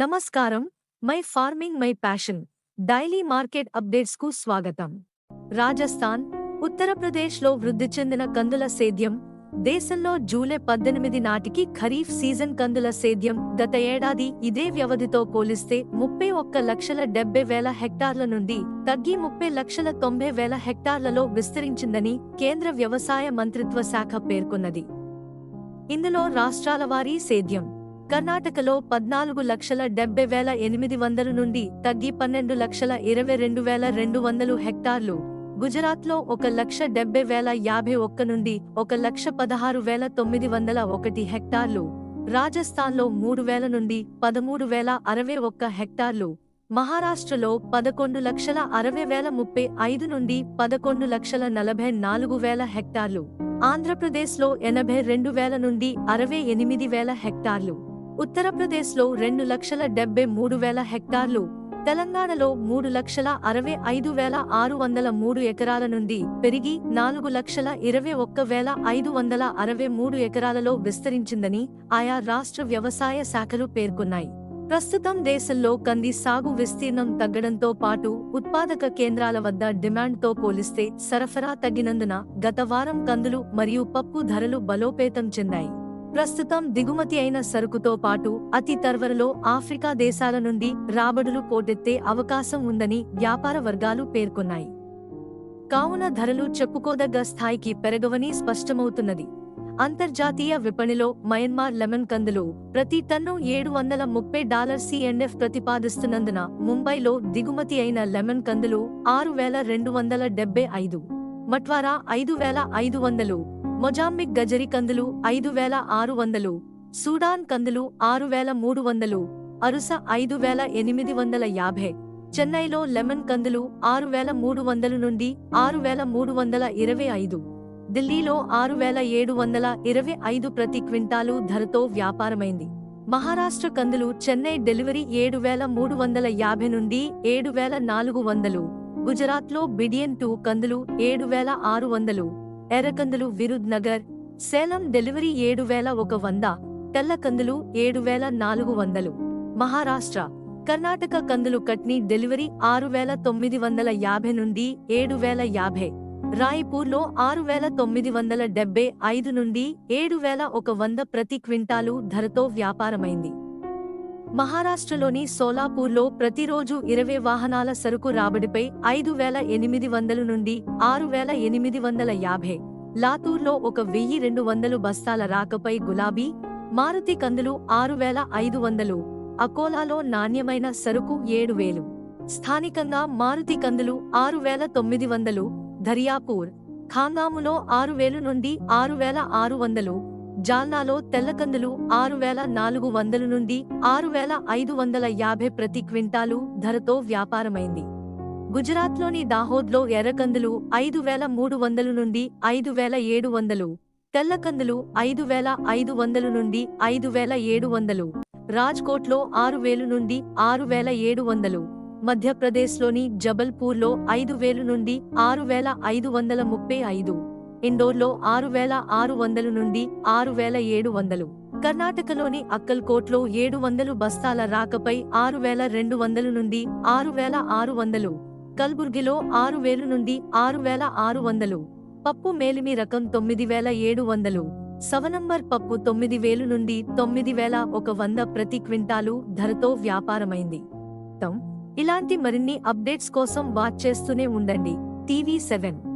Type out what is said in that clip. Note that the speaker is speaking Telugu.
నమస్కారం. My farming my passion. Daily market అప్డేట్స్కు స్వాగతం. రాజస్థాన్ ఉత్తరప్రదేశ్లో వృద్ధి చెందిన కందుల సేద్యం. దేశంలో జూలై పద్దెనిమిది నాటికి ఖరీఫ్ సీజన్ కందుల సేద్యం గత ఏడాది ఇదే వ్యవధితో పోలిస్తే ముప్పై ఒక్క లక్షల డెబ్బై వేల హెక్టార్ల నుండి తగ్గి ముప్పై లక్షల తొంభై వేల హెక్టార్లలో విస్తరించిందని కేంద్ర వ్యవసాయ మంత్రిత్వ శాఖ పేర్కొన్నది. ఇందులో రాష్ట్రాల వారీ సేద్యం. కర్ణాటకలో పద్నాలుగు లక్షల డెబ్బై వేల ఎనిమిది వందల నుండి తగ్గి పన్నెండు లక్షల ఇరవై రెండు వేల రెండు వందలు హెక్టార్లు. గుజరాత్లో ఒక లక్ష డెబ్బై వేల యాభై ఒక్క నుండి ఒక లక్ష పదహారు వేల తొమ్మిది వందల ఒకటి హెక్టార్లు. రాజస్థాన్లో మూడు వేల నుండి పదమూడు వేల అరవై ఒక్క హెక్టార్లు. మహారాష్ట్రలో పదకొండు లక్షల అరవై వేల ముప్పై ఐదు నుండి పదకొండు లక్షల నలభై నాలుగు వేల హెక్టార్లు. ఆంధ్రప్రదేశ్లో ఎనభై రెండు వేల నుండి అరవై ఎనిమిది వేల హెక్టార్లు. ఉత్తరప్రదేశ్లో రెండు లక్షల డెబ్బై మూడు వేల హెక్టార్లు తెలంగాణలో మూడు లక్షల అరవై ఐదు వేల ఆరు వందల మూడు ఎకరాల నుండి పెరిగి నాలుగు లక్షల ఇరవై ఒక్క వేల ఐదు వందల అరవై మూడు ఎకరాలలో విస్తరించిందని ఆయా రాష్ట్ర వ్యవసాయ శాఖలు పేర్కొన్నాయి. ప్రస్తుతం దేశంలో కంది సాగు విస్తీర్ణం తగ్గడంతో పాటు ఉత్పాదక కేంద్రాల వద్ద డిమాండ్తో పోలిస్తే సరఫరా తగ్గినందున గత వారం కందులు మరియు పప్పు ధరలు బలోపేతం చెందాయి. ప్రస్తుతం దిగుమతి అయిన సరుకుతో పాటు అతి తర్వరలో ఆఫ్రికా దేశాల నుండి రాబడులు పోటెత్తే అవకాశం ఉందని వ్యాపార వర్గాలు పేర్కొన్నాయి. కావున ధరలు చెప్పుకోదగ్గ స్థాయికి పెరగవని స్పష్టమవుతున్నది. అంతర్జాతీయ విపణిలో మయన్మార్ లెమన్ కందులు ప్రతి టన్ను ఏడు వందల ముప్పై డాలర్ సిఎన్ఎఫ్ ప్రతిపాదిస్తున్నందున ముంబైలో దిగుమతి అయిన లెమన్ కందులు ఆరు వేల రెండు వందల డెబ్బై ఐదు మట్వారా ఐదు వేల ఐదు వందలు మొజాంబిక్ గజరి కందులు ఐదు వేల ఆరు వందలు సూడాన్ కందులు ఆరు వేల మూడు వందలు అరుస ఐదు వేల ఎనిమిది వందల యాభై చెన్నైలో లెమన్ కందులు ఆరు వేల మూడు వందలు నుండి ఆరు వేల మూడు వందల ఇరవై ఐదు ఢిల్లీలో ఆరు వేల ఏడు వందల ఇరవై ఐదు ప్రతి క్వింటాలు ధరతో వ్యాపారమైంది. మహారాష్ట్ర కందులు చెన్నై డెలివరీ ఏడు వేల మూడు వందల యాభై నుండి ఏడు వేల నాలుగు వందలు గుజరాత్లో బిడియన్ టూ కందులు ఏడు వేల ఆరు వందలు ఎర్రకందులు విరుద్ నగర్ సేలం డెలివరీ ఏడు వేల ఒక వంద తెల్ల కందులు ఏడు వేల నాలుగు వందలు. మహారాష్ట్ర కర్ణాటక కందులు కట్నీ డెలివరీ ఆరు వేల తొమ్మిది వందల యాభై నుండి ఏడు వేల యాభై. రాయ్పూర్లో ఆరు వేల తొమ్మిది వందల డెబ్బై ఐదు నుండి ఏడు వేల ఒక వంద ప్రతి క్వింటాలు ధరతో వ్యాపారమైంది. మహారాష్ట్రలోని సోలాపూర్లో ప్రతిరోజు ఇరవై వాహనాల సరుకు రాబడిపై ఐదు వేల ఎనిమిది వందలు నుండి ఆరు వేల ఎనిమిది వందల యాభై. లాతూర్లో ఒక వెయ్యి రెండు వందలు బస్తాల రాకపై గులాబీ మారుతి కందులు ఆరు వేల ఐదు వందలు. అకోలాలో నాణ్యమైన సరుకు ఏడు వేలు. స్థానికంగా మారుతి కందులు ఆరు వేల తొమ్మిది వందలు ధరియాపూర్ ఖాంగాములో ఆరు వేలు నుండి ఆరు వేల ఆరు వందలు జాల్నాలో తెల్లకందులు ఆరు వేల నాలుగు వందలు నుండి ఆరు వేల ఐదు వందల యాభై ప్రతి క్వింటాలు ధరతో వ్యాపారమైంది. గుజరాత్లోని దాహోద్లో ఎర్రకందులు ఐదు వేల మూడు వందలు నుండి ఐదు వేల ఏడు వందలు తెల్లకందులు ఐదు వేల ఐదు వందలు నుండి ఐదు వేల ఏడు వందలు రాజ్కోట్లో ఆరు వేలు నుండి ఆరు వేల ఏడు వందలు మధ్యప్రదేశ్లోని జబల్పూర్లో ఐదు వేలు నుండి ఆరు వేల ఐదు వందల ముప్పై ఐదు. ఇండోర్లో ఆరు వేల ఆరు వందలు నుండి ఆరు వేల ఏడు వందలు. కర్ణాటకలోని అక్కల్కోట్లో ఏడు వందలు బస్తాల రాకపై ఆరు వేల రెండు వందలు నుండి ఆరు వేల ఆరు వందలు. కల్బుర్గిలో ఆరు వేలు నుండి ఆరు వేల ఆరు వందలు. పప్పు మేలిమి రకం తొమ్మిది వేల ఏడు వందలు. సవనంబర్ పప్పు తొమ్మిది వేలు నుండి తొమ్మిది వేల ఒక వంద ప్రతి క్వింటాలు ధరతో వ్యాపారమైంది. ఇలాంటి మరిన్ని అప్డేట్స్ కోసం వాచ్ చేస్తూనే ఉండండి. TV seven.